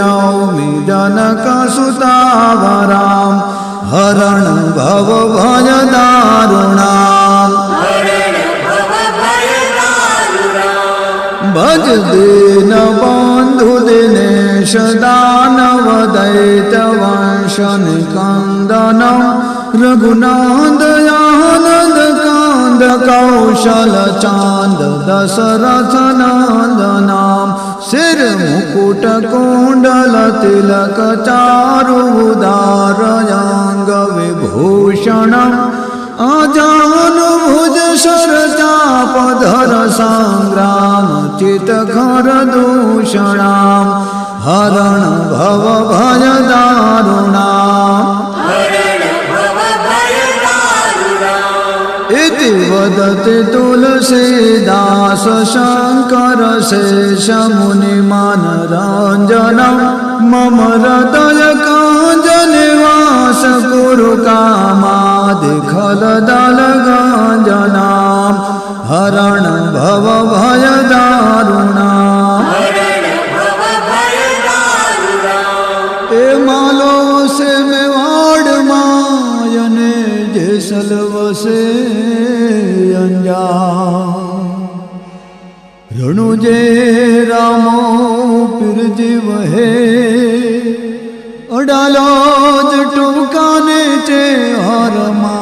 नौमि जनकसुतावरां हरण भव भजदारुणाम् भज दीन बन्धुदिनेश दानवदैतवंशनिकन्दनं रघुनादयानन्दकान्दकौशलचान्द दशरथनन्दना શિર મુકુટ કુંડલ તિલક ચારુ ઉદારયાંગ વિભૂષણમ અજાનુભુજ શરચાપધર સંગ્રામ ચિતખર દૂષણામ હરણ ભવ ભય વદતિ તુલસી દાસ શંકર શેષમુનિ માનરંજનમ મમ હૃદય કાંજન વાસ કુરુ કામાદિખલ દલ ગાંજનામ હરણ ભવ ભય દારુણા એ માલો સે મેવાડ માયને જેસલ વસે રણુજે રામો પીરજી વહે અડાલો જ ટૂંકાને છે હરમાં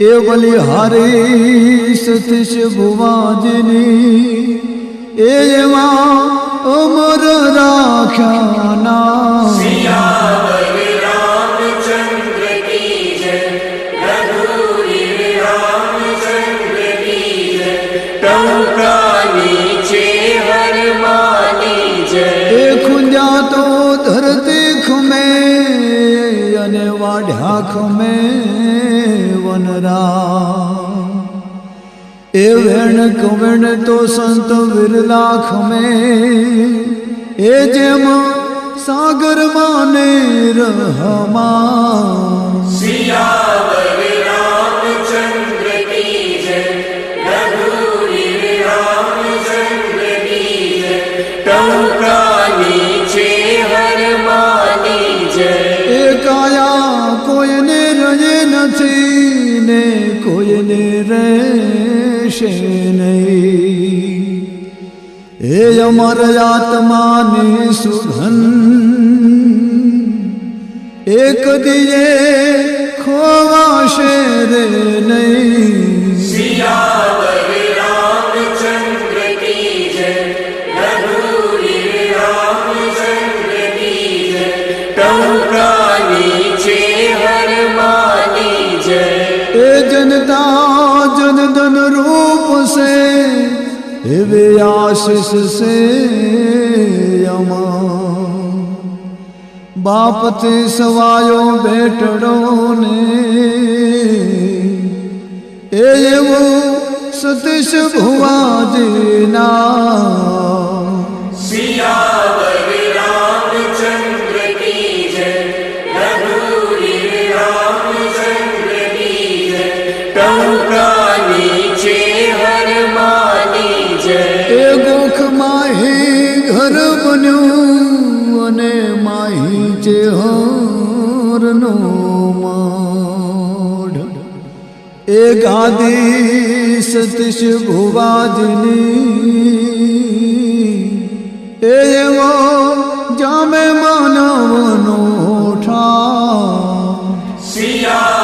એ બલિહારી સતીશ ભુવાજની એમાં અમર રાખ્યાના અને વાઢ્યા ખમે વનરા. એ વેણ કવેણ તો સંત વિરલા ખમે એ જેમ સાગર માને રહમા. એ એ અમર આત્માની સુગંધ એક દિયે ખોવાશે રે નહીં. એવે આશીષ સે યમા બાપથી સવાયો બેટડો ને એ એવો સતીશ ભુવાજીના એ બન્યું અને માહી છે હરનો માઢ. એ ગાદી સતીશ ભુવાજની. એવો જામે માનવનો ઠા સિયા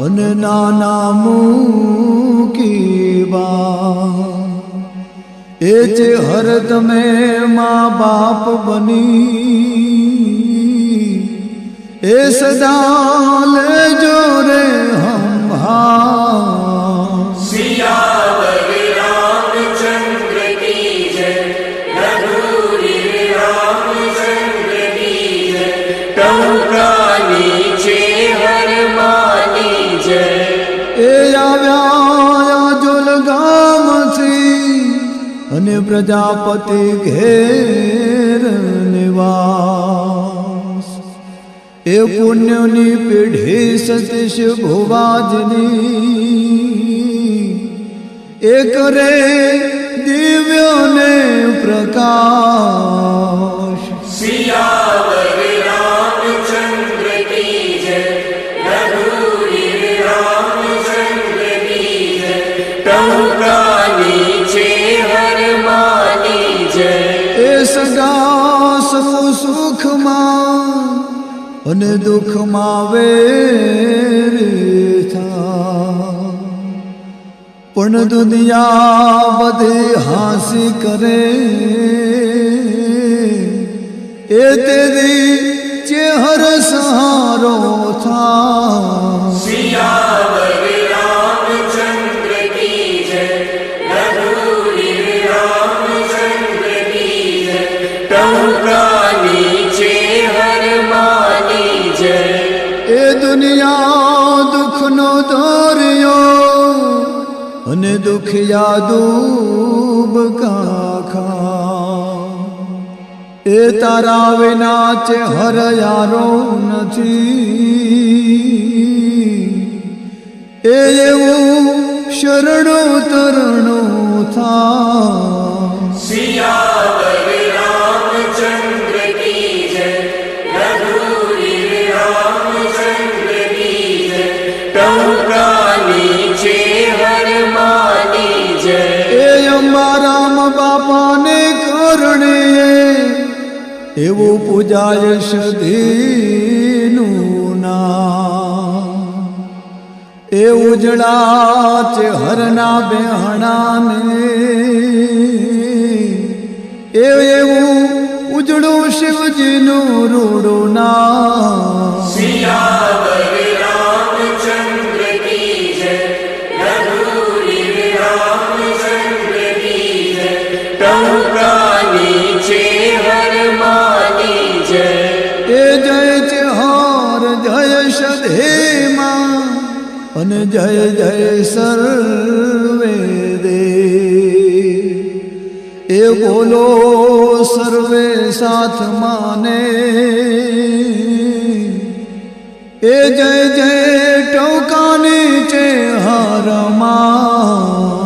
અને નાના મૂકી બા એ જે હર તમે મા બાપ બની એ સદા લેજો રે હમ પ્રજાપતિ ઘેર નિવાસ એ પુણ્યની પેઢી સતીશ ભુવાજની એ કરે દિવ્યોને પ્રકાશ અને દુઃખમાં વેર પણ દુનિયા બધી હાંસી કરે. એ તેરી ચેહર સહારો થા. દુનિયા દુઃખનો દોર્યો અને દુખિયા ડૂબ કાખા. એ તારા વિના છે હરયારો નથી. એ એવું શરણો તરણો થા એવું પૂજાય નામ એ ઉજળા છે હરના બેહણાને. એ એવું ઉજળું શિવજીનું રૂડું નામ અને જય જય સર્વે દે. એ બોલો સર્વે સાથ માને. એ જય જય ટોકા નીચે હારમાં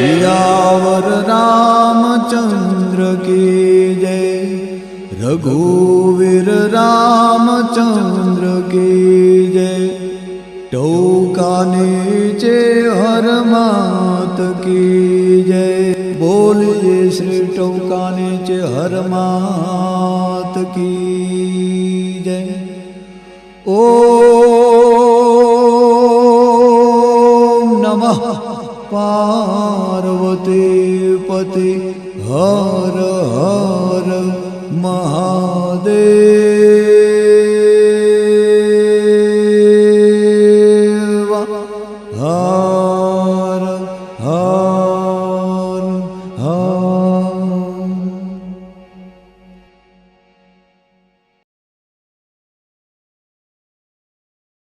જય સિયાવર રામચંદ્ર કી જય રઘુવીર રામચંદ્ર કી જય ટૌકા નીચે હર માત કી જય બોલીએ શ્રી ટૌકા નીચે હર માત કી જય ઓમ નમઃ पति भ